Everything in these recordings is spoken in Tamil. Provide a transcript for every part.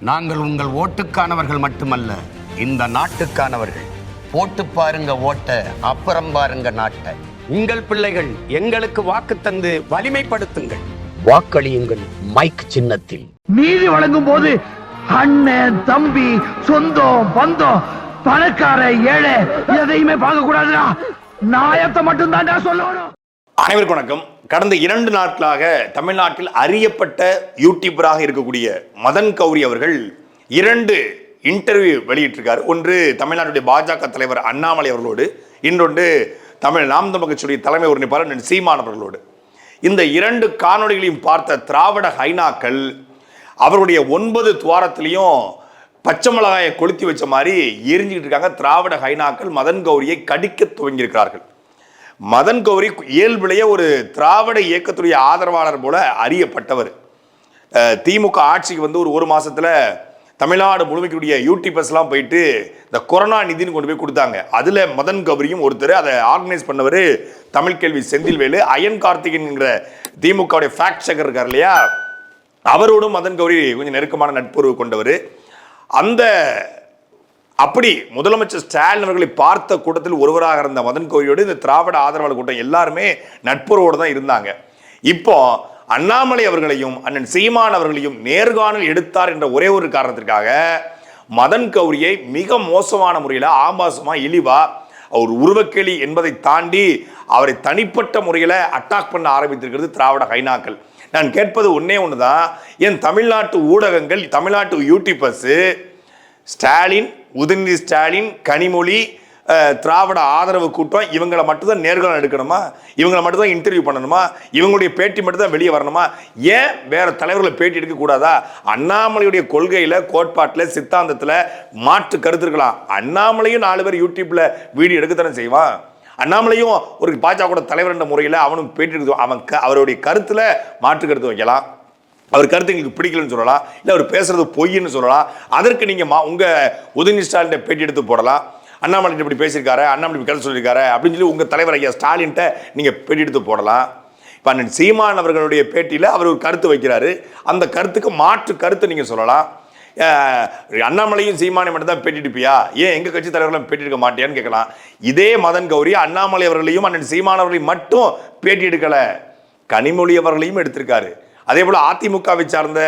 நாங்கள் உங்கள் ஓட்டுக்கானவர்கள் மட்டுமல்ல இந்த நாட்டுக்கானவர்கள். போட்டு பாருங்க ஓட்ட அப்புறம் பாருங்க நாட்டை. உங்கள் பிள்ளைகள் எங்களுக்கு வாக்கு தந்து வலிமைப்படுத்துங்கள். வாக்களியுங்கள் மைக் சின்னத்தில். நீதி வழங்கும் போது அண்ணன் தம்பி சொந்தம் பந்தம் பணக்கார ஏழை எதையுமே பார்க்க கூடாதுடா நாயத்தை மட்டும் தான்டா சொல்லணும். அனைவருக்கும் வணக்கம். கடந்த இரண்டு நாட்களாக தமிழ்நாட்டில் அறியப்பட்ட யூடியூபராக இருக்கக்கூடிய மதன் கௌரி அவர்கள் இரண்டு இன்டர்வியூ வெளியிட்டிருக்கார். ஒன்று தமிழ்நாட்டுடைய பாஜக தலைவர் அண்ணாமலை அவர்களோடு இன்னொன்று தமிழ் நாம் தமிழ் கட்சியுடைய தலைமை ஒருங்கிணைப்பாளர் அண்ணன் சீமான் அவர்களோடு. இந்த இரண்டு காணொளிகளையும் பார்த்த திராவிட ஹைனாக்கள் அவருடைய ஒன்பது துவாரத்திலையும் பச்சை மிளகாயை கொளுத்தி வச்ச மாதிரி எரிஞ்சுக்கிட்டு இருக்காங்க. திராவிட ஹைனாக்கள் மதன் கௌரியை கடிக்க துவங்கியிருக்கிறார்கள். மதன் கௌரி இயல்பிலேயே ஒரு திராவிட இயக்கத்துடைய ஆதரவாளர் போல அறியப்பட்டவர். திமுக ஆட்சிக்கு வந்து ஒரு ஒரு மாதத்தில் தமிழ்நாடு முழுமைக்குரிய யூடியூபர்ஸ்லாம் போயிட்டு இந்த கொரோனா நிதின்னு கொண்டு போய் கொடுத்தாங்க. அதில் மதன் கௌரியும் ஒருத்தர் அதை ஆர்கனைஸ் பண்ணவர் தமிழ் கேள்வி செந்தில்வேலு அயன் கார்த்திகன்ங்கிற திமுகவுடைய ஃபேக்ட் செக்கர் இருக்கார் இல்லையா? அவரோடும் மதன் கௌரி கொஞ்சம் நெருக்கமான நட்புறவு கொண்டவர். அந்த அப்படி முதலமைச்சர் ஸ்டாலின் அவர்களை பார்த்த கூட்டத்தில் ஒருவராக இருந்த மதன் கோரியோடு இந்த திராவிட ஆதரவாளர் கூட்டம் எல்லாருமே நட்புறவோடு தான் இருந்தாங்க. இப்போ அண்ணாமலை அவர்களையும் அண்ணன் சீமான் அவர்களையும் நேர்காணல் எடுத்தார் என்ற ஒரே ஒரு காரணத்திற்காக மதன் கௌரியை மிக மோசமான முறையில் ஆபாசமாக இழிவா அவர் உருவக்கேலி என்பதை தாண்டி அவரை தனிப்பட்ட முறையில் அட்டாக் பண்ண ஆரம்பித்திருக்கிறது திராவிட ஹைனாக்கள் நான் கேட்பது ஒன்றே ஒன்று தான் என் தமிழ்நாட்டு ஊடகங்கள் தமிழ்நாட்டு யூடியூபர்ஸு ஸ்டாலின் உதயநிதி ஸ்டாலின் கனிமொழி திராவிட ஆதரவு கூட்டம் இவங்களை மட்டும்தான் நேர்காணல் எடுக்கணுமா? இவங்களை மட்டும்தான் இன்டர்வியூ பண்ணணுமா? இவங்களுடைய பேட்டி மட்டும்தான் வெளியே வரணுமா? ஏன் வேற தலைவர்களை பேட்டி எடுக்கக்கூடாதா அண்ணாமலையுடைய கொள்கையில் கோட்பாட்டில் சித்தாந்தத்தில் மாற்று கருத்து இருக்கலாம். அண்ணாமலையும் நாலு பேர் யூடியூப்பில் வீடியோ எடுக்கத்தானே செய்வான்? அண்ணாமலையும் ஒரு பாஜக தலைவர் என்ற முறையில் அவனும் பேட்டி எடுத்து அவன் க- அவருடைய கருத்தில் மாற்று கருத்து வைக்கலாம். அவர் கருத்து எங்களுக்கு பிடிக்கலன்னு சொல்லலாம் இல்லை அவர் பேசுறது பொய்ன்னு சொல்லலாம். அதற்கு நீங்கள் மா உங்கள் உதயநிதி ஸ்டாலின் பேட்டி எடுத்து போடலாம். அண்ணாமலை இப்படி பேசியிருக்காரு அண்ணாமலை இப்படி கருத்து சொல்லியிருக்காரு அப்படின்னு சொல்லி உங்கள் தலைவர் ஐயா ஸ்டாலின்ட்ட நீங்கள் பேட்டி எடுத்து போடலாம். இப்போ அண்ணன் சீமான் அவர்களுடைய பேட்டியில் அவர் ஒரு கருத்து வைக்கிறாரு. அந்த கருத்துக்கு மாற்று கருத்து நீங்கள் சொல்லலாம். அண்ணாமலையும் சீமானை மட்டும் தான் பேட்டி எடுப்பியா? ஏன் எங்கள் கட்சி தலைவர்களும் பேட்டி எடுக்க மாட்டியான்னு கேட்கலாம். இதே மதன் கௌரி அண்ணாமலை அவர்களையும் அண்ணன் சீமான் அவர்களையும் மட்டும் பேட்டி எடுக்கலை. கனிமொழி அவர்களையும் எடுத்திருக்காரு. அதே போல் அதிமுகவை சார்ந்த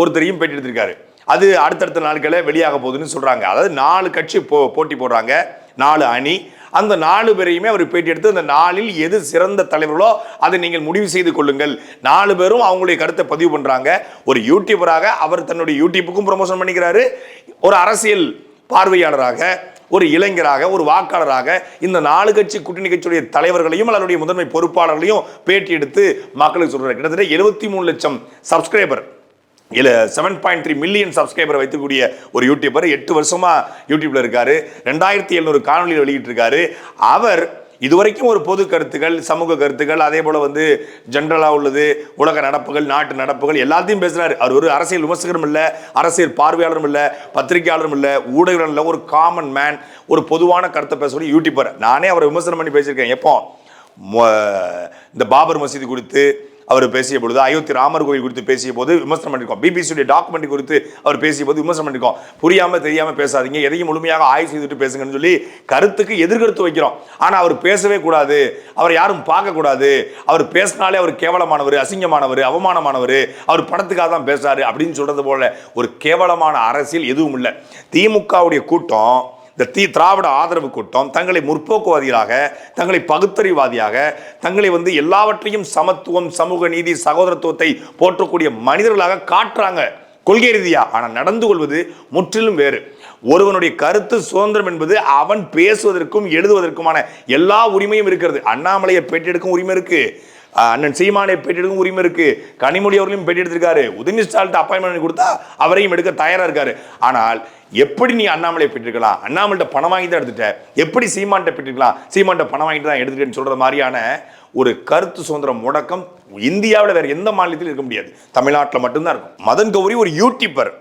ஒருத்தரையும் பேட்டி எடுத்திருக்காரு. அது அடுத்தடுத்த நாட்களில் வெளியாக போகுதுன்னு சொல்கிறாங்க அதாவது நாலு கட்சி போ போட்டி போடுறாங்க. நாலு அணி. அந்த நாலு பேரையுமே அவர் பேட்டி எடுத்து அந்த நாளில் எது சிறந்த தலைவர்களோ அதை நீங்கள் முடிவு செய்து கொள்ளுங்கள். நாலு பேரும் அவங்களுடைய கருத்தை பதிவு பண்ணுறாங்க ஒரு யூடியூபராக அவர் தன்னுடைய யூடியூப்புக்கும் ப்ரொமோஷன் பண்ணிக்கிறாரு. ஒரு அரசியல் பார்வையாளராக ஒரு இளைஞராக ஒரு வாக்காளராக இந்த நாலு கட்சி கூட்டணி கட்சியுடைய தலைவர்களையும் அதனுடைய முதன்மை பொறுப்பாளர்களையும் பேட்டி எடுத்து மக்களுக்கு சொல்றாரு. கிட்டத்தட்ட எழுபத்தி மூணு லட்சம் சப்ஸ்கிரைபர் இல்லை seven point three million subscriber வைத்துக்கூடிய ஒரு யூடியூபர் எட்டு வருஷமா யூடியூப்ல இருக்காரு. ரெண்டாயிரத்தி எழுநூறு காணொலியில் வெளியிட்டிருக்காரு. அவர் இதுவரைக்கும் ஒரு பொது கருத்துக்கள் சமூக கருத்துக்கள் அதே போல வந்து ஜென்ரலாக உள்ளது உலக நடப்புகள் நாட்டு நடப்புகள் எல்லாத்தையும் பேசுறாரு. அவர் ஒரு அரசியல் விமர்சகரும் இல்லை அரசியல் பார்வையாளரும் இல்லை பத்திரிகையாளரும் இல்லை ஊடகம் இல்லை ஒரு காமன் மேன் ஒரு பொதுவான கருத்தை பேசக்கூடிய யூடியூபர் நானே அவரை விமர்சனம் பண்ணி பேசியிருக்கேன். எப்போ? இந்த பாபர் மசீதி குறித்து அவர் பேசிய பொழுது அயோத்தி ராமர் கோயில் குறித்து பேசிய போது விமர்சனம் பண்ணிருக்கோம். பிபிசியுடைய டாக்குமெண்ட் குறித்து அவர் பேசிய போது விமர்சனம் பண்ணிருக்கோம். புரியாம தெரியாம பேசாதீங்க. எதையும் முழுமையாக ஆய்வு செய்துட்டு பேசுங்கன்னு சொல்லி கருத்துக்கு எதிர்கருத்து வைக்கிறோம். ஆனா அவர் பேசவே கூடாது. அவர் யாரும் பார்க்க கூடாது. அவர் பேசினாலே அவர் கேவலமானவர் அசிங்கமானவர் அவமானமானவர். அவர் படத்துக்காக தான் பேசுறாரு அப்படின்னு சொல்றது போல ஒரு கேவலமான அரசியல் எதுவும் இல்லை. திமுகவுடைய கூட்டம் இந்த தீ திராவிட ஆதரவு கூட்டம் தங்களை முற்போக்குவாதிகளாக தங்களை பகுத்தறிவாதியாக தங்களை வந்து எல்லாவற்றையும் சமத்துவம் சமூக நீதி சகோதரத்துவத்தை போற்றக்கூடிய மனிதர்களாக காட்டுறாங்க. கொள்கை ரீதியா. ஆனால் நடந்து கொள்வது முற்றிலும் வேறு. ஒருவனுடைய கருத்து சுதந்திரம் என்பது அவன் பேசுவதற்கும் எழுதுவதற்குமான எல்லா உரிமையும் இருக்கிறது. அண்ணாமலையை பேட்டி எடுக்கும் உரிமை இருக்குது அண்ணன் சீமானை பேட்டி எடுக்கும் உரிமை இருக்கு. கனிமொழி அவர்களையும் பேட்டி எடுத்திருக்காரு. உதயநிதி ஸ்டாலின் அப்பாயின்மெண்ட் கொடுத்தா அவரையும் எடுக்க தயாரா இருக்காரு. ஆனால் எப்படி நீ அண்ணாமலையை பெற்றிருக்கலாம்? அண்ணாமலைட்ட பணம் வாங்கி தான் எடுத்துட்ட. எப்படி சீமான்ட்ட பெற்றிருக்கலாம்? சீமான்ட்ட பணம் வாங்கிட்டு தான் எடுத்துட்டேன்னு சொல்ற மாதிரியான ஒரு கருத்து சுதந்திரம் முடக்கம் இந்தியாவில் வேற எந்த மாநிலத்திலும் இருக்க முடியாது. தமிழ்நாட்டில் மட்டும்தான் இருக்கும். மதன் கௌரி ஒரு யூடியூபர்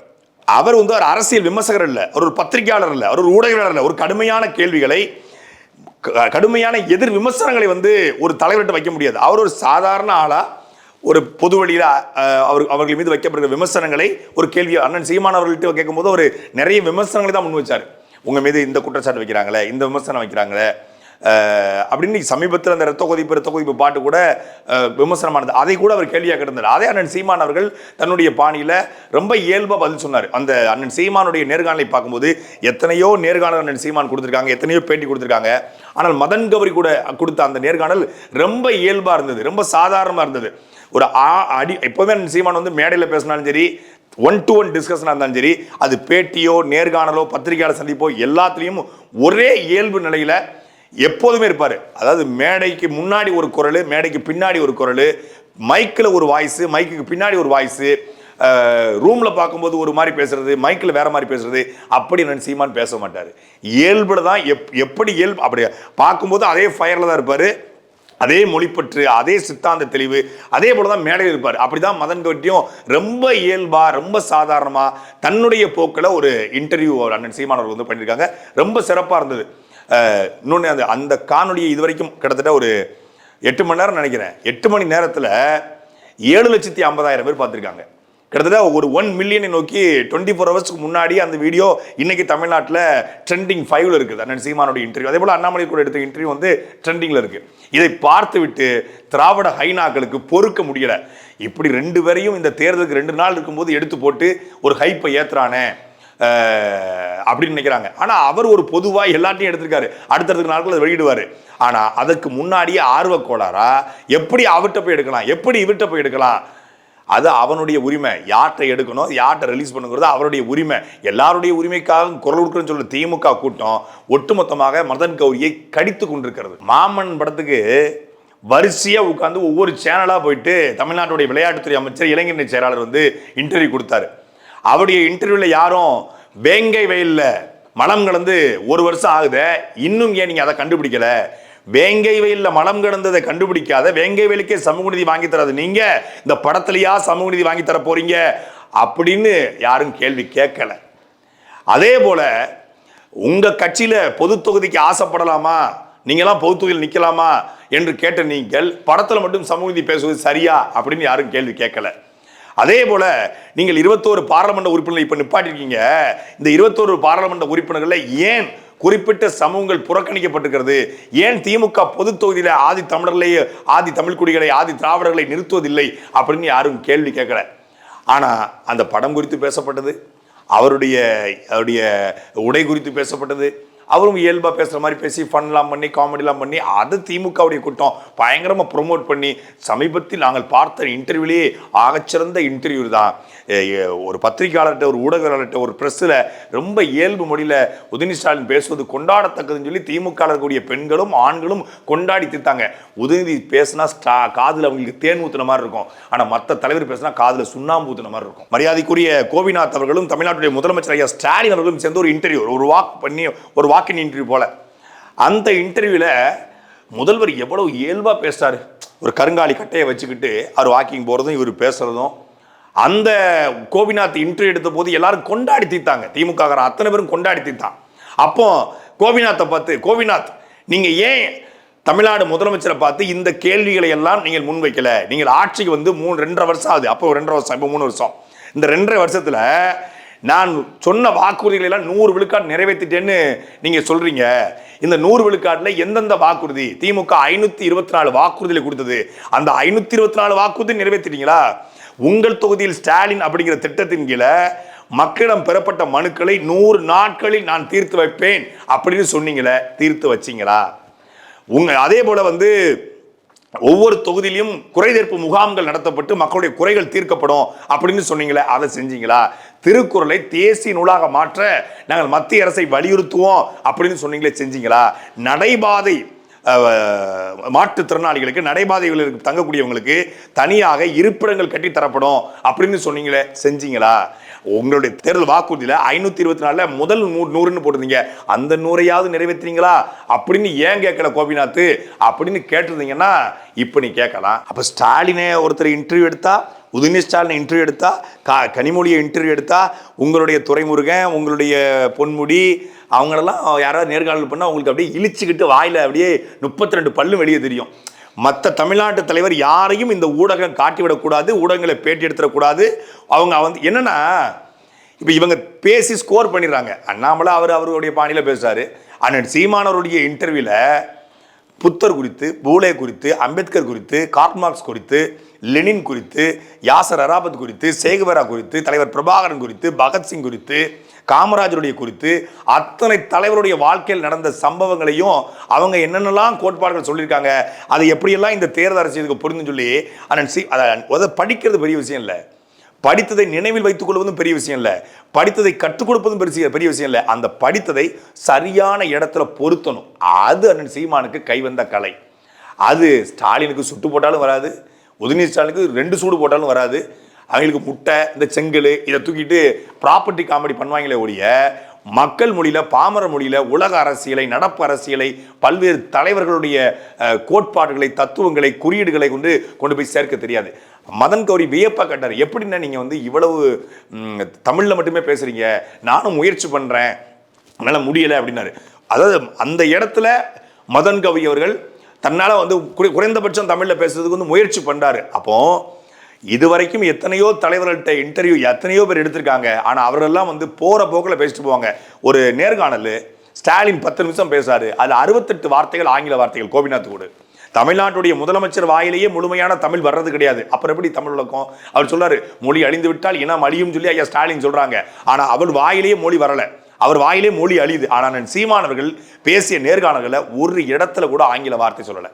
அவர் வந்து ஒரு அரசியல் விமர்சகர் இல்லை. அவர் ஒரு பத்திரிகையாளர் இல்லை. அவர் ஒரு ஊடகவியலாளர் இல்லை. ஒரு கடுமையான கேள்விகளை கடுமையான எதிர் விமர்சனங்களை வந்து ஒரு தலைவர்கிட்ட வைக்க முடியாது. அவர் ஒரு சாதாரண ஆளா ஒரு பொது வழியில் அவர் அவர்கள் மீது வைக்கப்படுகிற விமர்சனங்களை ஒரு கேள்வி அண்ணன் சீமான் அவர்கள்ட்ட கேட்கும்போது ஒரு நிறைய விமர்சனங்களை தான் முன் வச்சார். உங்கள் மீது இந்த குற்றச்சாட்டு வைக்கிறாங்களே இந்த விமர்சனம் வைக்கிறாங்களே அப்படின்னு சமீபத்தில் அந்த ரத்த கொதிப்பு ரத்த கொதிப்பு பாட்டு கூட விமர்சனமானது. அதை கூட அவர் கேள்வியாக இருந்தார் அதே அண்ணன் சீமான் அவர்கள் தன்னுடைய பாணியில் ரொம்ப இயல்பாக பதில் சொன்னார். அந்த அண்ணன் சீமானுடைய நேர்காணலை பார்க்கும்போது எத்தனையோ நேர்காணல் அண்ணன் சீமான் கொடுத்துருக்காங்க எத்தனையோ பேட்டி கொடுத்துருக்காங்க. ஆனால் மதன் கௌரி கூட கொடுத்த அந்த நேர்காணல் ரொம்ப இயல்பாக இருந்தது ரொம்ப சாதாரணமாக இருந்தது. ஒரு ஆ- அடி எப்போவுமே அண்ணன் சீமான் வந்து மேடையில் பேசினாலும் சரி ஒன் டு ஒன் டிஸ்கஷனாக இருந்தாலும் சரி அது பேட்டியோ நேர்காணலோ பத்திரிகையாளர் சந்திப்போ எல்லாத்துலேயும் ஒரே இயல்பு நிலையில் எப்போதுமே இருப்பார். அதாவது மேடைக்கு முன்னாடி ஒரு குரல் மேடைக்கு பின்னாடி ஒரு குரல் மைக்கில் ஒரு வாய்ஸு மைக்குக்கு பின்னாடி ஒரு வாய்ஸு ரூமில் பார்க்கும்போது ஒரு மாதிரி பேசுறது மைக்கில் வேற மாதிரி பேசுறது அப்படி நான் சீமான் பேச மாட்டார். இயல்பில் தான் எப் எப்படி இயல்பு அப்படி பார்க்கும்போது அதே ஃபயரில் தான் இருப்பார். அதே மொழிப்பற்று அதே சித்தாந்த தெளிவு அதே போல தான் மேடையில் இருப்பார். அப்படிதான் மதன் கட்டியும் ரொம்ப இயல்பாக ரொம்ப சாதாரணமாக தன்னுடைய போக்கில் ஒரு இன்டர்வியூ அண்ணன் சீமானவர் வந்து பண்ணியிருக்காங்க. ரொம்ப சிறப்பாக இருந்தது. இன்னொன்று அந்த அந்த காணொலியை இதுவரைக்கும் கிட்டத்தட்ட ஒரு எட்டு மணி நேரம் நினைக்கிறேன். எட்டு மணி நேரத்தில் ஏழு லட்சத்தி ஐம்பதாயிரம் பேர் பார்த்துருக்காங்க. கிட்டத்தட்ட ஒரு ஒன் மில்லியனை நோக்கி டுவெண்ட்டி ஃபோர் ஹவர்ஸ்க்கு முன்னாடி அந்த வீடியோ இன்னைக்கு தமிழ்நாட்டில் ட்ரெண்டிங் ஃபைவ்ல இருக்குது. அண்ணன் சீமானோட இன்டர்வியூ அதே போல் அண்ணாமலை கூட எடுத்த இன்டர்வியூ வந்து ட்ரெண்டிங்கில் இருக்கு. இதை பார்த்து விட்டு திராவிட ஹைனாக்களுக்கு பொறுக்க முடியலை. இப்படி ரெண்டு பேரையும் இந்த தேர்தலுக்கு ரெண்டு நாள் இருக்கும்போது எடுத்து போட்டு ஒரு ஹைப்பை ஏத்துறானே. அப்படின்னு நினைக்கிறாங்க. ஆனால் அவர் ஒரு பொதுவாக எல்லாத்தையும் எடுத்திருக்காரு. அடுத்தடுத்த நாட்கள் அதை ஆனால் அதற்கு அதுக்கு முன்னாடியே ஆர்வ கோளாறா எப்படி அவர்கிட்ட போய் எடுக்கலாம் எப்படி இவர்கிட்ட போய் எடுக்கலாம்? அது அவனுடைய உரிமை. யார்கிட்ட எடுக்கணும் யார்கிட்ட ரிலீஸ் பண்ணுங்கிறது அவருடைய உரிமை. எல்லாருடைய உரிமைக்காக குரல் கொடுக்குறேன்னு சொல்லி திமுக கூட்டம் ஒட்டுமொத்தமாக மதன் கௌரியை கடித்து கொண்டிருக்கிறது. மாமன் படத்துக்கு வரிசையாக உட்காந்து ஒவ்வொரு சேனலாக போயிட்டு தமிழ்நாட்டுடைய விளையாட்டுத்துறை அமைச்சர் இளைஞரணி செயலாளர் வந்து இன்டர்வியூ கொடுத்தாரு. அவருடைய இன்டர்வியூல யாரும் வேங்கை வயல்ல மலம் கலந்து ஒரு வருஷம் ஆகுத இன்னும் ஏன் நீங்க அதை கண்டுபிடிக்கல? வேங்கை வயல்ல மலம் கடந்ததை கண்டுபிடிக்காத வேங்கை வயலுக்கே சமூக நிதி வாங்கி தராது. நீங்க இந்த படத்துலயா சமூக நிதி வாங்கி தர போறீங்க அப்படின்னு யாரும் கேள்வி கேட்கல. அதே போல உங்க கட்சியில பொது தொகுதிக்கு ஆசைப்படலாமா? நீங்களாம் பொது தொகுதியில் நிற்கலாமா என்று கேட்ட நீங்கள் படத்தில் மட்டும் சமூக நீதி பேசுவது சரியா? அப்படின்னு யாரும் கேள்வி கேட்கல. அதே போல் நீங்கள் இருபத்தோரு பாராளுமன்ற உறுப்பினர்கள் இப்போ நிப்பாட்டிருக்கீங்க. இந்த இருபத்தோரு பாராளுமன்ற உறுப்பினர்களில் ஏன் குறிப்பிட்ட சமூகங்கள் புறக்கணிக்கப்பட்டிருக்கிறது? ஏன் திமுக பொது தொகுதியில ஆதி தமிழர்களை ஆதி தமிழ் குடிகளை ஆதி திராவிடர்களை நிறுத்துவதில்லை அப்படின்னு யாரும் கேள்வி கேட்கல. ஆனால் அந்த படம் குறித்து பேசப்பட்டது அவருடைய அவருடைய உடை குறித்து பேசப்பட்டது அவரும் இயல்பாக பேசுகிற மாதிரி பேசி ஃபன்லாம் பண்ணி காமெடிலாம் பண்ணி அது திமுகவுடைய கூட்டம் பயங்கரமாக ப்ரொமோட் பண்ணி சமீபத்தில் நாங்கள் பார்த்த இன்டர்வியூலேயே ஆகச்சிறந்த இன்டர்வியூ தான். ஒரு பத்திரிகையாளர்கிட்ட ஒரு ஊடகர்கிட்ட ஒரு ப்ரெஸ்ஸில் ரொம்ப இயல்பு மொழியில் உதயநிதி ஸ்டாலின் பேசுவது கொண்டாடத்தக்கதுன்னு சொல்லி திமுக இருக்கக்கூடிய பெண்களும் ஆண்களும் கொண்டாடி தீர்த்தாங்க. உதயநிதி பேசினா ஸ்டா காதில் அவங்களுக்கு தேன் ஊத்துன மாதிரி இருக்கும். ஆனால் மற்ற தலைவர் பேசினா காதில் சுண்ணாம்பு ஊத்துன மாதிரி இருக்கும். மரியாதைக்குரிய கோபிநாத் அவர்களும் தமிழ்நாட்டுடைய முதலமைச்சர் ஐயா ஸ்டாலின் அவர்களும் சேர்ந்து ஒரு இன்டர்வியூ ஒரு வாக் பண்ணி ஒரு வாக்கின் இன்டர்வியூ போல. அந்த இன்டர்வியூவில் முதல்வர் எவ்வளோ இயல்பாக பேசுகிறார் ஒரு கருங்காலி கட்டையை வச்சுக்கிட்டு அவர் வாக்கிங் போகிறதும் இவர் பேசுறதும். அந்த கோபிநாத் இன்டர்வியூ எடுத்த போது எல்லாரும் கொண்டாடி தீர்த்தாங்க. திமுக அத்தனை பேரும் கொண்டாடி தீர்த்தான். அப்போ கோபிநாத்தை பார்த்து கோபிநாத் நீங்கள் ஏன் தமிழ்நாடு முதலமைச்சரை பார்த்து இந்த கேள்விகளை எல்லாம் நீங்கள் முன்வைக்கல நீங்கள் ஆட்சிக்கு வந்து மூணு ரெண்டரை வருஷம் ஆகுது. அப்போ ரெண்டரை வருஷம் இப்போ மூணு வருஷம். இந்த ரெண்டரை வருஷத்தில் நான் சொன்ன வாக்குறுதிகளை எல்லாம் நூறு விழுக்காடு நிறைவேற்றிட்டேன்னு நீங்க சொல்றீங்க. இந்த நூறு விழுக்காட்டில் எந்தெந்த வாக்குறுதி? திமுக ஐநூத்தி இருபத்தி நாலு வாக்குறுதிகளை கொடுத்தது. அந்த ஐநூத்தி இருபத்தி நாலு வாக்குறுதி நிறைவேற்றிட்டீங்களா? உங்கள் தொகுதியில் ஸ்டாலின் அப்படிங்கிற திட்டத்தின் கீழே மக்களிடம் பெறப்பட்ட மனுக்களை நூறு நாட்களில் நான் தீர்த்து வைப்பேன் அப்படின்னு சொன்னீங்களே தீர்த்து வச்சிங்களா? உங்க அதே போல வந்து ஒவ்வொரு தொகுதியிலும் குறைதீர்ப்பு முகாம்கள் நடத்தப்பட்டு மக்களுடைய குறைகள் தீர்க்கப்படும் அப்படின்னு சொன்னீங்களே அதை செஞ்சீங்களா? திருக்குறளை தேசிய நூலாக மாற்ற நாங்கள் மத்திய அரசை வலியுறுத்துவோம் அப்படின்னு சொன்னீங்களே செஞ்சீங்களா? நடைபாதை மாற்றுத்திறனாளிகளுக்கு நடைபாதைகளுக்கு தங்கக்கூடியவங்களுக்கு தனியாக இருப்பிடங்கள் கட்டி தரப்படும் அப்படின்னு சொன்னீங்களே செஞ்சீங்களா? உங்களுடைய தேர்தல் வாக்குறுதியில் ஐநூத்தி இருபத்தி நாலுல முதல் நூறு நூறுன்னு போட்டிருந்தீங்க. அந்த நூறையாவது நிறைவேற்றுறீங்களா? அப்படின்னு ஏன் கேட்கல கோபிநாத்? அப்படின்னு கேட்டிருந்தீங்கன்னா இப்போ நீ கேட்கலாம். அப்ப ஸ்டாலினே ஒருத்தர் இன்டர்வியூ எடுத்தா உதயநிதி ஸ்டாலின் இன்டர்வியூ எடுத்தா கா கனிமொழியை இன்டர்வியூ எடுத்தா உங்களுடைய துறைமுருகன் உங்களுடைய பொன்முடி அவங்களெல்லாம் யாராவது நேர்காணல் பண்ணால் உங்களுக்கு அப்படியே இழிச்சுக்கிட்டு வாயில் அப்படியே முப்பத்தி ரெண்டு பல்லும் வெளியே தெரியும். மற்ற தமிழ்நாட்டு தலைவர் யாரையும் இந்த ஊடகம் காட்டிவிடக்கூடாது ஊடகங்களை பேட்டி எடுத்துடக்கூடாது. அவங்க வந்து என்னென்னா இப்போ இவங்க பேசி ஸ்கோர் பண்ணிடுறாங்க. அண்ணாமலை அவர் அவருடைய பாணியில் பேசுகிறாரு அண்ணன் சீமானவருடைய இன்டர்வியூவில் புத்தர் குறித்து பூலே குறித்து அம்பேத்கர் குறித்து கார்ட்மார்க்ஸ் குறித்து லெனின் குறித்து யாசர் அராபத் குறித்து சேகுவரா குறித்து தலைவர் பிரபாகரன் குறித்து பகத்சிங் குறித்து காமராஜருடைய குறித்து அத்தனை தலைவருடைய வாழ்க்கையில் நடந்த சம்பவங்களையும் அவங்க என்னென்னலாம் கோட்பாடுகள் சொல்லியிருக்காங்க அதை எப்படியெல்லாம் இந்த தேர்தல் அரசியலுக்கு பொருந்துன்னு சொல்லி அண்ணன் சி அதை அதை படிக்கிறது பெரிய விஷயம் இல்லை. படித்ததை நினைவில் வைத்துக் கொள்வதும் பெரிய விஷயம் இல்லை. படித்ததை கற்றுக் கொடுப்பதும் பெரிய பெரிய விஷயம் இல்லை. அந்த படித்ததை சரியான இடத்துல பொருத்தணும். அது அண்ணன் சீமானுக்கு கைவந்த கலை. அது ஸ்டாலினுக்கு சுட்டு போட்டாலும் வராது உதயநிதி ஸ்டாலினுக்கு ரெண்டு சூடு போட்டாலும் வராது. அவங்களுக்கு முட்டை இந்த செங்கல் இதை தூக்கிட்டு ப்ராப்பர்ட்டி காமெடி பண்ணுவாங்களே ஒழிய மக்கள் மொழியில் பாமர மொழியில் உலக அரசியலை நடப்பு அரசியலை பல்வேறு தலைவர்களுடைய கோட்பாடுகளை தத்துவங்களை குறியீடுகளை கொண்டு கொண்டு போய் சேர்க்க தெரியாது. மதன் கௌரி வியப்பா கேட்டார். எப்படின்னா நீங்கள் வந்து இவ்வளவு தமிழில் மட்டுமே பேசுறீங்க? நானும் முயற்சி பண்ணுறேன் என்னால் முடியலை அப்படின்னாரு. அதாவது அந்த இடத்துல மதன் கவி அவர்கள் தன்னால் வந்து குறை- குறைந்தபட்சம் தமிழில் பேசுறதுக்கு வந்து முயற்சி பண்ணுறாரு அப்போது இதுவரைக்கும் எத்தனையோ தலைவர்கள்ட்ட இன்டர்வியூ எத்தனையோ பேர் எடுத்திருக்காங்க. ஆனால் அவரெல்லாம் வந்து போகிற போக்கில் பேசிட்டு போவாங்க. ஒரு நேர்காணல் ஸ்டாலின் பத்து நிமிஷம் பேசாரு அது அறுபத்தெட்டு வார்த்தைகள் ஆங்கில வார்த்தைகள் கோபிநாத் கூடு தமிழ்நாட்டுடைய முதலமைச்சர் வாயிலேயே முழுமையான தமிழ் வர்றது கிடையாது. அப்புறம் எப்படி தமிழ் விளக்கம் அவர் சொல்றாரு மொழி அழிந்து விட்டால் இனம் அழியும் சொல்லி ஐயா ஸ்டாலின் சொல்றாங்க. ஆனா அவர் வாயிலேயே மொழி வரல. அவர் வாயிலே மொழி அழியுது. ஆனால் நான் சீமானவர்கள் பேசிய நேர்காணல்களை ஒரு இடத்துல கூட ஆங்கில வார்த்தை சொல்லலை.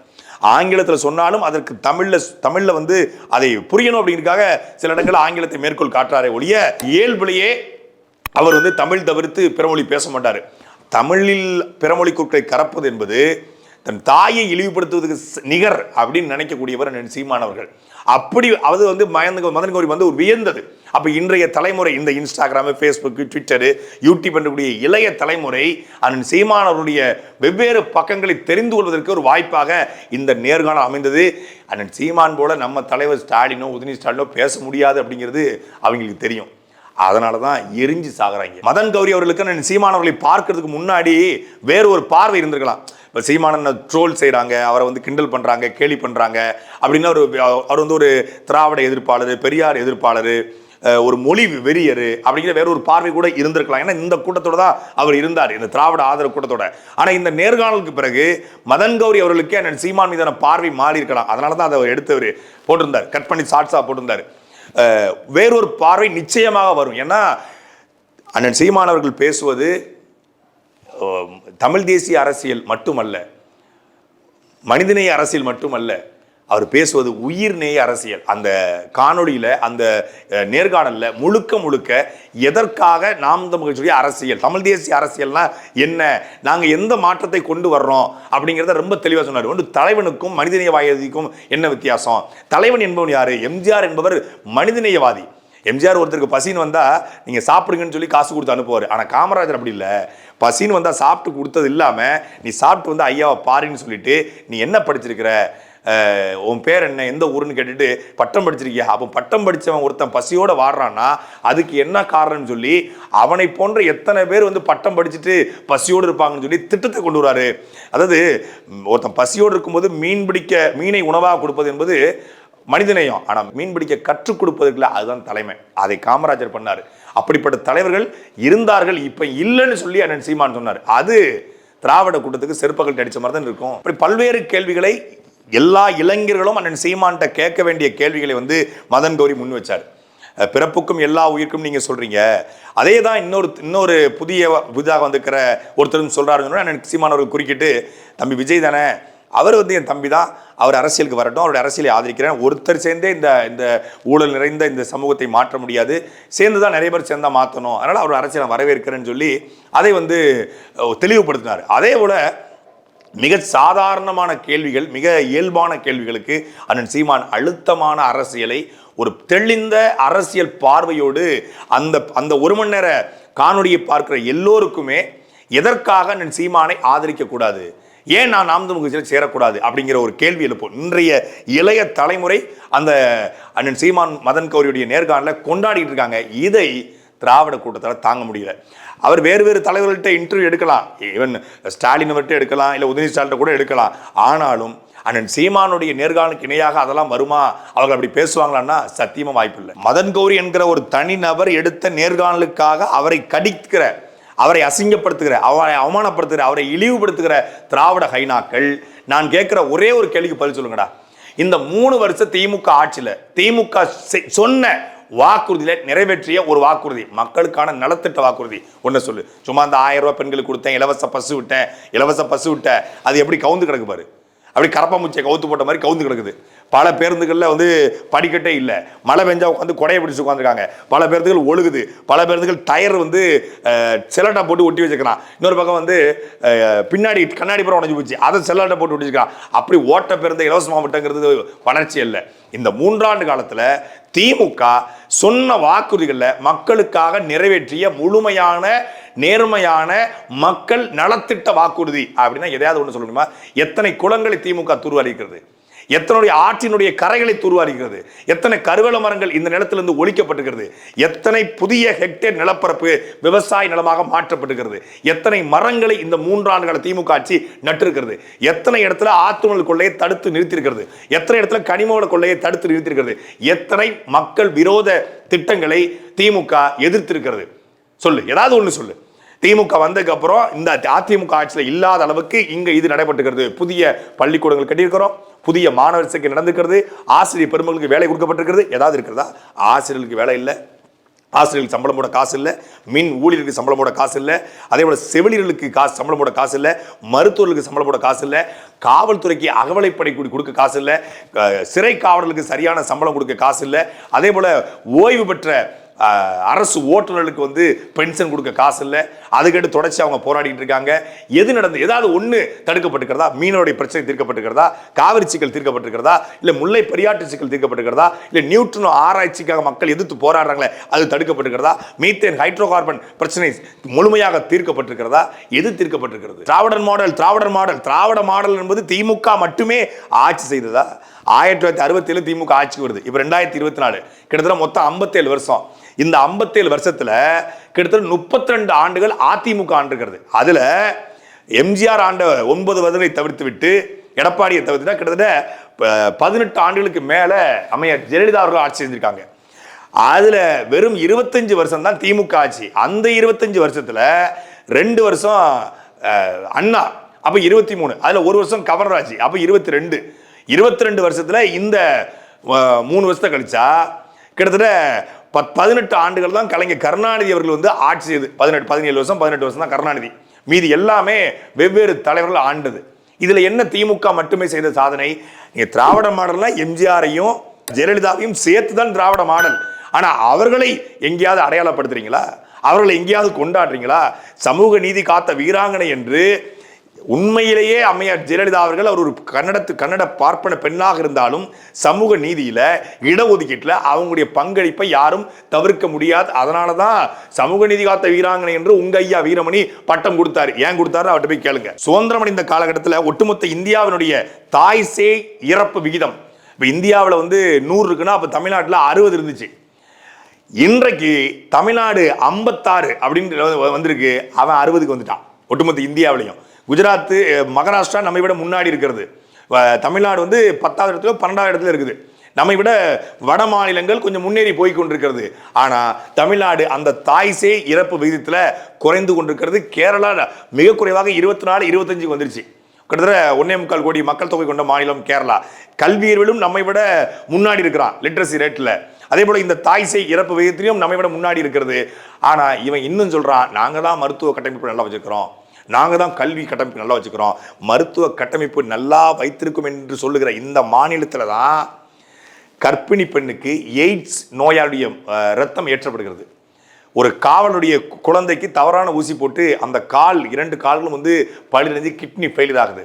ஆங்கிலத்தில் சொன்னாலும் அதற்கு தமிழில் தமிழில் வந்து அதை புரியணும் அப்படிங்கிறதுக்காக சில இடங்களில் ஆங்கிலத்தை மேற்கோள் காட்டுறாரே ஒழிய இயல்பிலேயே அவர் வந்து தமிழ் தவிர்த்து பிறமொழி பேச மாட்டார். தமிழில் பிறமொழி குற்றை கறப்பது என்பது தன் தாயை இழிவுபடுத்துவதற்கு நிகர் அப்படின்னு நினைக்கக்கூடியவர் சீமானவர்கள் அப்படி அது வந்து மயந்த மதன் கௌரி வந்து ஒரு வியந்தது. அப்போ இன்றைய தலைமுறை இந்த இன்ஸ்டாகிராமு ஃபேஸ்புக்கு ட்விட்டரு யூடியூப் என்றக்கூடிய இளைய தலைமுறை அண்ணன் சீமானவருடைய வெவ்வேறு பக்கங்களை தெரிந்து கொள்வதற்கு ஒரு வாய்ப்பாக இந்த நேர்காணல் அமைந்தது. அண்ணன் சீமான் போல நம்ம தலைவர் ஸ்டாலினோ உதயநிதி ஸ்டாலினோ பேச முடியாது அப்படிங்கிறது அவங்களுக்கு தெரியும். அதனால தான் எரிஞ்சு சாகுறாங்க. மதன் கௌரி அவர்களுக்கு நான் சீமானவர்களை பார்க்கறதுக்கு முன்னாடி வேறு ஒரு பார்வை இருந்திருக்கலாம். இப்போ சீமானன் ட்ரோல் செய்கிறாங்க அவரை வந்து கிண்டல் பண்ணுறாங்க கேலி பண்ணுறாங்க அப்படின்னா ஒரு அவர் வந்து ஒரு திராவிட எதிர்ப்பாளர் பெரியார் எதிர்ப்பாளர் ஒரு மொழி வெறியர் அப்படிங்கிற வேற ஒரு பார்வை கூட இருந்திருக்கலாம். ஏன்னா இந்த கூட்டத்தோட தான் அவர் இருந்தார் இந்த திராவிட ஆதரவு கூட்டத்தோட. ஆனால் இந்த நேர்காணலுக்கு பிறகு மதன் கௌரி அவர்களுக்கே அண்ணன் சீமான் மீதான பார்வை மாறி இருக்கலாம். அதனால தான் அதை அவர் எடுத்தவர் போட்டிருந்தார். கட் பண்ணி ஷார்ட்ஸாக போட்டிருந்தார். வேறொரு பார்வை நிச்சயமாக வரும். ஏன்னா அண்ணன் சீமான் அவர்கள் பேசுவது தமிழ் தேசிய அரசியல் மட்டுமல்ல மனிதநேய அரசியல் மட்டுமல்ல அவர் பேசுவது உயிர் நேய அரசியல். அந்த காணொளியில அந்த நேர்காணலில் முழுக்க முழுக்க எதற்காக நாம் தமிழ் சொல்லி அரசியல் தமிழ் தேசிய அரசியல்னா என்ன நாங்கள் எந்த மாற்றத்தை கொண்டு வர்றோம் அப்படிங்கிறத ரொம்ப தெளிவாக சொன்னார். ஒன்று தலைவனுக்கும் மனிதநேயவாதிக்கும் என்ன வித்தியாசம்? தலைவன் என்பவன் யார்? எம்ஜிஆர் என்பவர் மனிதநேயவாதி. எம்ஜிஆர் ஒருத்தருக்கு பசின்னு வந்தால் நீங்கள் சாப்பிடுங்கன்னு சொல்லி காசு கொடுத்து அனுப்புவார். ஆனால் காமராஜர் அப்படி இல்லை. பசின்னு வந்தால் சாப்பிட்டு கொடுத்தது இல்லாமல் நீ சாப்பிட்டு வந்து ஐயாவை பாருன்னு சொல்லிட்டு நீ என்ன படிச்சிருக்கிற? உன் பேர் என்ன? எந்த ஊருன்னு கேட்டுட்டு பட்டம் படிச்சிருக்கியா? அப்போ பட்டம் படித்தவன் ஒருத்தன் பசியோடு வாடுறான்னா அதுக்கு என்ன காரணம்னு சொல்லி அவனை போன்ற எத்தனை பேர் வந்து பட்டம் படிச்சுட்டு பசியோடு இருப்பாங்கன்னு சொல்லி திட்டத்தை கொண்டு வராரு. அதாவது ஒருத்தன் பசியோடு இருக்கும்போது மீன் பிடிக்க மீனை உணவாக கொடுப்பது என்பது மனிதநேயம். ஆனால் மீன் பிடிக்க கற்றுக் கொடுப்பதற்குல அதுதான் தலைமை. அதை காமராஜர் பண்ணார். அப்படிப்பட்ட தலைவர்கள் இருந்தார்கள் இப்போ இல்லைன்னு சொல்லி அண்ணன் சீமான் சொன்னார். அது திராவிட கூட்டத்துக்கு செருப்பகல் அடித்த மாதிரி தான் இருக்கும். அப்படி பல்வேறு கேள்விகளை எல்லா இளைஞர்களும் அண்ணன் சீமான்கிட்ட கேட்க வேண்டிய கேள்விகளை வந்து மதன் கௌரி முன் வச்சார். பிறப்புக்கும் எல்லா உயிருக்கும் நீங்கள் சொல்கிறீங்க அதே தான் இன்னொரு இன்னொரு புதிய புதிதாக வந்திருக்கிற ஒருத்தரும் சொல்கிறாருன்னு அண்ணன் சீமானவர்கள் குறுக்கிட்டு தம்பி விஜய் தானே? அவர் வந்து என் தம்பி தான். அவர் அரசியலுக்கு வரட்டும். அவருடைய அரசியலை ஆதரிக்கிறேன். ஒருத்தர் சேர்ந்தே இந்த இந்த ஊழல் நிறைந்த இந்த சமூகத்தை மாற்ற முடியாது. சேர்ந்து தான் நிறைய பேர் சேர்ந்தா மாற்றணும் அதனால் அவர் அரசியலை வரவேற்கிறேன்னு சொல்லி அதை வந்து தெளிவுபடுத்தினார். அதே போல மிக சாதாரணமான கேள்விகள் மிக இயல்பான கேள்விகளுக்கு அண்ணன் சீமான் அழுத்தமான அரசியலை ஒரு தெளிந்த அரசியல் பார்வையோடு அந்த அந்த ஒரு மணி நேர காணொலியை பார்க்கிற எல்லோருக்குமே எதற்காக அண்ணன் சீமானை ஆதரிக்கக்கூடாது ஏன் நான் நாம் தமிழ் சேரக்கூடாது? அப்படிங்கிற ஒரு கேள்வி எழுப்போம். இன்றைய இளைய தலைமுறை அந்த அண்ணன் சீமான் மதன் கௌரியுடைய நேர்காணலை கொண்டாடிட்டு இருக்காங்க. இதை திராவிட கூட்டத்தால் தாங்க முடியல. அவர் வேறு வேறு தலைவர்கள்ட்ட இன்டர்வியூ எடுக்கலாம். ஈவன் ஸ்டாலின் அவர்கிட்ட எடுக்கலாம் இல்லை உதயநிதி ஸ்டாலின் கூட எடுக்கலாம். ஆனாலும் அண்ணன் சீமானுடைய நேர்காணலுக்கு இணையாக அதெல்லாம் வருமா? அவங்க அப்படி பேசுவாங்களான்னா சத்தியமாக வாய்ப்பில்லை. மதன் கௌரி என்கிற ஒரு தனிநபர் எடுத்த நேர்காணலுக்காக அவரை கடிக்கிற அவரை அசிங்கப்படுத்துகிற அவரை அவமானப்படுத்துகிற அவரை இழிவுபடுத்துகிற திராவிட ஹைனாக்கள் நான் கேட்குற ஒரே ஒரு கேள்விக்கு பதில் சொல்லுங்கடா. இந்த மூணு வருஷம் திமுக ஆட்சியில் திமுக சொன்ன வாக்குறுதியில் நிறைவேற்றிய ஒரு வாக்குறுதி. மக்களுக்கான நலத்திட்ட வாக்குறுதி. ஒன்று சொல்லு. சும்மா அந்த ஆயிரம் ரூபாய் பெண்களுக்கு கொடுத்தேன் இலவச பசு விட்டேன் இலவச பசு விட்டேன். அது எப்படி கவுந்து கிடக்கு பாரு. அப்படி கரப்பாம்பூச்சியை கவுத்து போட்ட மாதிரி கவுந்து கிடக்குது. பல பேருந்துகளில் வந்து படிக்கட்டே இல்லை. மழை பெஞ்சா உட்காந்து கொடையை பிடிச்சி உட்காந்துருக்காங்க பல பேருந்துகள் ஒழுகுது. பல பேருந்துகள் டயர் வந்து செல்லட்டை போட்டு ஒட்டி வச்சுக்கிறான் இன்னொரு பக்கம் வந்து பின்னாடி கண்ணாடி புறம் உடஞ்சி போச்சு. அதை செல்லட்டை போட்டு ஒட்டி வச்சுக்கிறான் அப்படி ஓட்ட பேருந்து இலவச மாவட்டங்கிறது வளர்ச்சி இல்லை. இந்த மூன்றாண்டு காலத்தில் திமுக சொன்ன வாக்குறுதிகளில் மக்களுக்காக நிறைவேற்றிய முழுமையான நேர்மையான மக்கள் நலத்திட்ட வாக்குறுதி. அப்படின்னா எதையாவது ஒன்று சொல்லணுமா? எத்தனை குளங்களை திமுக தூர்வாரிக்கிறது? எத்தனுடைய ஆற்றினுடைய கரைகளை தூர்வாரிக்கிறது? எத்தனை கருவேல மரங்கள் இந்த நிலத்திலிருந்து ஒழிக்கப்பட்டுகிறது எத்தனை புதிய ஹெக்டேர் நிலப்பரப்பு விவசாய நிலமாக மாற்றப்பட்டிருக்கிறது? எத்தனை மரங்களை இந்த மூன்றாண்டு கால திமுக ஆட்சி நட்டிருக்கிறது? எத்தனை இடத்துல ஆத்துணல் கொள்ளையை தடுத்து நிறுத்தியிருக்கிறது? எத்தனை இடத்துல கனிமவள கொள்ளையை தடுத்து நிறுத்தியிருக்கிறது? எத்தனை மக்கள் விரோத திட்டங்களை திமுக எதிர்த்திருக்கிறது? சொல்லு. ஏதாவது ஒன்று சொல்லு. திமுக வந்ததுக்கப்புறம் இந்த அதிமுக ஆட்சியில் இல்லாத அளவுக்கு இங்கே இது நடைபெற்றுக்கிறது. புதிய பள்ளிக்கூடங்கள் கட்டியிருக்கிறோம். புதிய மாணவர் சேர்க்கை நடந்துக்கிறது ஆசிரியர் பெருமக்களுக்கு வேலை கொடுக்கப்பட்டிருக்கிறது. ஏதாவது இருக்கிறதா? ஆசிரியர்களுக்கு வேலை இல்லை. ஆசிரியர்களுக்கு சம்பளம் போட காசு இல்லை. மின் ஊழியர்களுக்கு சம்பளம் போட காசு இல்லை. அதே போல் செவிலியர்களுக்கு காசு சம்பளம் போட காசு இல்லை. மருத்துவர்களுக்கு சம்பளம் போட காசு இல்லை. காவல்துறைக்கு அகவலைப்படை கூடி கொடுக்க காசு இல்லை. சிறை காவலர்களுக்கு சரியான சம்பளம் கொடுக்க காசு இல்லை. அதே போல் ஓய்வு பெற்ற அரசு ஓட்டுநர்களுக்கு வந்து பென்ஷன் கொடுக்க காசு இல்லை. அதுக்கடுத்து தொடர்ச்சி அவங்க போராடிட்டு இருக்காங்க. எது நடந்து ஏதாவது ஒன்று தடுக்கப்பட்டுக்கிறதா மீனவருடைய பிரச்சனை தீர்க்கப்பட்டுக்கிறதா காவிரி சிக்கல் தீர்க்கப்பட்டிருக்கிறதா? இல்லை முல்லை பெரியாற்று சிக்கல் தீர்க்கப்பட்டுக்கிறதா இல்லை நியூட்ரனோ ஆராய்ச்சிக்காக மக்கள் எதிர்த்து போராடுறாங்களே அது தடுக்கப்பட்டுக்கிறதா மீத்தேன் ஹைட்ரோ கார்பன் பிரச்சனை முழுமையாக தீர்க்கப்பட்டிருக்கிறதா? எது தீர்க்கப்பட்டிருக்கிறது? Dravidar model Dravidar model Dravida model என்பது திமுக மட்டுமே ஆட்சி செய்ததா? ஆயிரத்தி தொள்ளாயிரத்தி அறுபத்தி ஏழு திமுக ஆட்சிக்கு வருது. இப்போ ரெண்டாயிரத்தி இருபத்தி நாலு கிட்டத்தட்ட மொத்தம் ஐம்பத்தேழு வருஷம். இந்த ஐம்பத்தேழு வருஷத்தில் கிட்டத்தட்ட முப்பத்தி ரெண்டு ஆண்டுகள் அதிமுக ஆண்டிருக்கிறது அதில் எம்ஜிஆர் ஆண்ட ஒன்பது வருடங்களை தவிர்த்து விட்டு எடப்பாடியை தவிர்த்துனா கிட்டத்தட்ட பதினெட்டு ஆண்டுகளுக்கு மேலே அமைய ஜெயலலிதா அவர்கள் ஆட்சி செஞ்சுருக்காங்க. அதில் வெறும் இருபத்தஞ்சு வருஷம் தான் திமுக ஆட்சி. அந்த இருபத்தஞ்சு வருஷத்தில் ரெண்டு வருஷம் அண்ணா அப்போ இருபத்தி மூணு அதில் ஒரு வருஷம் கவர்னர் ஆட்சி அப்போ இருபத்தி ரெண்டு. இருபத்தி ரெண்டு வருஷத்தில் இந்த மூணு வருஷத்தை கழிச்சா கிட்டத்தட்ட பத் பதினெட்டு ஆண்டுகள் தான் கலைஞர் கருணாநிதி அவர்கள் வந்து ஆட்சி செய்து பதினெட்டு பதினேழு வருஷம் பதினெட்டு வருஷம் தான் கருணாநிதி. மீதி எல்லாமே வெவ்வேறு தலைவர்கள் ஆண்டது. இதில் என்ன திமுக மட்டுமே செய்த சாதனை? நீங்கள் திராவிட மாடல்னா எம்ஜிஆரையும் ஜெயலலிதாவையும் சேர்த்து தான் திராவிட மாடல். ஆனால் அவர்களை எங்கேயாவது அடையாளப்படுத்துறீங்களா? அவர்களை எங்கேயாவது கொண்டாடுறீங்களா? சமூக நீதி காத்த வீராங்கனை என்று உண்மையிலேயே அம்மையார் ஜெயலலிதா அவர்கள் அவர் ஒரு கன்னடத்து கன்னட பார்ப்பன பெண்ணாக இருந்தாலும் சமூக நீதியில் இடஒதுக்கீட்டில் அவங்களுடைய பங்களிப்பை யாரும் தவிர்க்க முடியாது. அதனால தான் சமூக நீதி காத்த வீராங்கனை என்று உங்க ஐயா வீரமணி பட்டம் கொடுத்தாரு. ஏன் கொடுத்தாரு? அவர்கிட்ட போய் கேளுங்க. சுதந்திரம் அடைந்த காலகட்டத்தில் ஒட்டுமொத்த இந்தியாவினுடைய தாய் சே இறப்பு விகிதம். இப்போ இந்தியாவில் வந்து நூறு இருக்குன்னா அப்போ தமிழ்நாட்டில் அறுபது இருந்துச்சு. இன்றைக்கு தமிழ்நாடு ஐம்பத்தாறு அப்படின்னு வந்திருக்கு. அவன் அறுபதுக்கு வந்துட்டான். ஒட்டுமொத்த இந்தியாவிலையும். குஜராத் மகாராஷ்டிரா நம்மை விட முன்னாடி இருக்கிறது. வ- தமிழ்நாடு வந்து பத்தாவது இடத்துல பன்னெண்டாவது இடத்துல இருக்குது. நம்மை விட வட மாநிலங்கள் கொஞ்சம் முன்னேறி போய் கொண்டிருக்கிறது. ஆனால் தமிழ்நாடு அந்த தாய்சே இறப்பு விகிதத்தில் குறைந்து கொண்டிருக்கிறது. கேரளா மிக குறைவாக இருபத்தி நாலு இருபத்தஞ்சுக்கு வந்துருச்சு. கிட்டத்தட்ட ஒன்னே முக்கால் கோடி மக்கள் தொகை கொண்ட மாநிலம் கேரளா. கல்வியறிவிலும் நம்மை விட முன்னாடி இருக்கிறான் லிட்ரஸி ரேட்டில் அதே போல் இந்த தாய்சை இறப்பு விகிதத்திலையும் நம்மை விட முன்னாடி இருக்கிறது. ஆனால் இவன் இன்னும் சொல்கிறான் நாங்கள் தான் மருத்துவ கட்டமைப்பு நல்லா வச்சிருக்கிறோம். நாங்கள் தான் கல்வி கட்டமைப்பு நல்லா வச்சுக்கிறோம். மருத்துவ கட்டமைப்பு நல்லா வைத்திருக்கும் என்று சொல்லுகிற இந்த மாநிலத்தில் தான் கர்ப்பிணி பெண்ணுக்கு எய்ட்ஸ் நோயாளுடைய ரத்தம் ஏற்றப்படுகிறது. ஒரு காவலுடைய குழந்தைக்கு தவறான ஊசி போட்டு அந்த கால் இரண்டு கால்களும் வந்து பழுதடைஞ்சு கிட்னி ஃபெயிலியர் ஆகுது.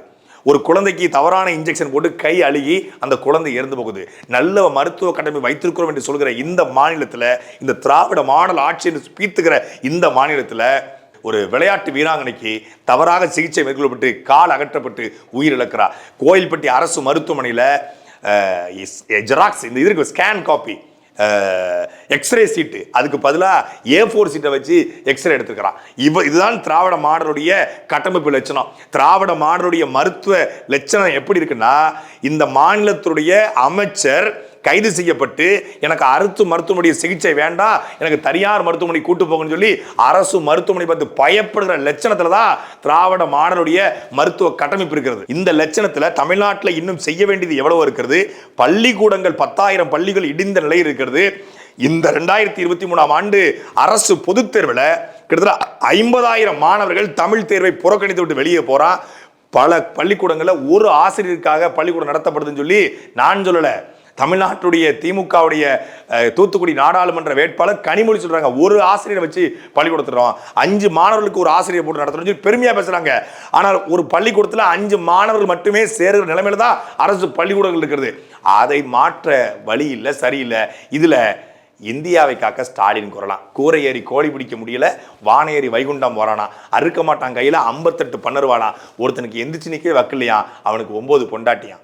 ஒரு குழந்தைக்கு தவறான இன்ஜெக்ஷன் போட்டு கை அழுகி அந்த குழந்தை இறந்து போகுது. நல்ல மருத்துவ கட்டமைப்பு வைத்திருக்கிறோம் என்று சொல்கிற இந்த மாநிலத்தில் இந்த திராவிட மாடல் ஆட்சி என்று பீத்துக்கிற இந்த மாநிலத்தில் ஒரு விளையாட்டு வீராங்கனைக்கு தவறாக சிகிச்சை மேற்கொள்ளப்பட்டு கால் அகற்றப்பட்டு உயிரிழக்கிறார். கோயில்பட்டி அரசு மருத்துவமனையில் ஜெராக்ஸ் இந்த இது ஸ்கேன் காப்பி எக்ஸ்ரே சீட்டு அதுக்கு பதிலாக ஏ ஃபோர் சீட்டை வச்சு எக்ஸ்ரே எடுத்துக்கிறான் இவ இதுதான் திராவிட மாடலுடைய கட்டமைப்பு லட்சணம். திராவிட மாடலுடைய மருத்துவ லட்சணம் எப்படி இருக்குன்னா இந்த மாநிலத்துடைய அமைச்சர் கைது செய்யப்பட்டு எனக்கு அரசு மருத்துவமனை சிகிச்சை வேண்டாம் எனக்கு தனியார் மருத்துவமனை கூட்டு போகணும்னு சொல்லி அரசு மருத்துவமனை பார்த்து பயப்படுகிற லட்சணத்துல தான் திராவிட மாடலுடைய மருத்துவ கட்டமைப்பு இருக்கிறது. இந்த லட்சணத்துல தமிழ்நாட்டில் இன்னும் செய்ய வேண்டியது எவ்வளவு இருக்கிறது. பள்ளிக்கூடங்கள் பத்தாயிரம் பள்ளிகள் இடிந்த நிலையில் இருக்கிறது. இந்த ரெண்டாயிரத்தி இருபத்தி மூணாம் ஆண்டு அரசு பொதுத் தேர்வில் கிட்டத்தட்ட ஐம்பதாயிரம் மாணவர்கள் தமிழ் தேர்வை புறக்கணித்து விட்டு வெளியே போறான் பல பள்ளிக்கூடங்களில் ஒரு ஆசிரியருக்காக பள்ளிக்கூடம் நடத்தப்படுதுன்னு சொல்லி நான் சொல்லலை. தமிழ்நாட்டுடைய திமுகவுடைய தூத்துக்குடி நாடாளுமன்ற வேட்பாளர் கனிமொழி சொல்றாங்க. ஒரு ஆசிரியரை வச்சு பள்ளிக்கூடத்துறோம் அஞ்சு மாணவர்களுக்கு ஒரு ஆசிரியர் போட்டு நடத்துறோம். சொல்லி பெருமையா பேசுறாங்க. ஆனால் ஒரு பள்ளிக்கூடத்துல அஞ்சு மாணவர்கள் மட்டுமே சேருகிற நிலைமையில தான் அரசு பள்ளிக்கூடங்கள் இருக்கிறது. அதை மாற்ற வழி இல்லை சரியில்லை. இதுல இந்தியாவை காக்க ஸ்டாலின் கூறலாம் கூரை ஏறி கோழி பிடிக்க முடியல. வானை ஏறி வைகுண்டம் போறானா அறுக்க மாட்டான் கையில் ஐம்பத்தெட்டு பண்ணருவானா ஒருத்தனுக்கு எந்திரிச்சு நிக்கவே வக்கலையா அவனுக்கு ஒம்பது பொண்டாட்டியான்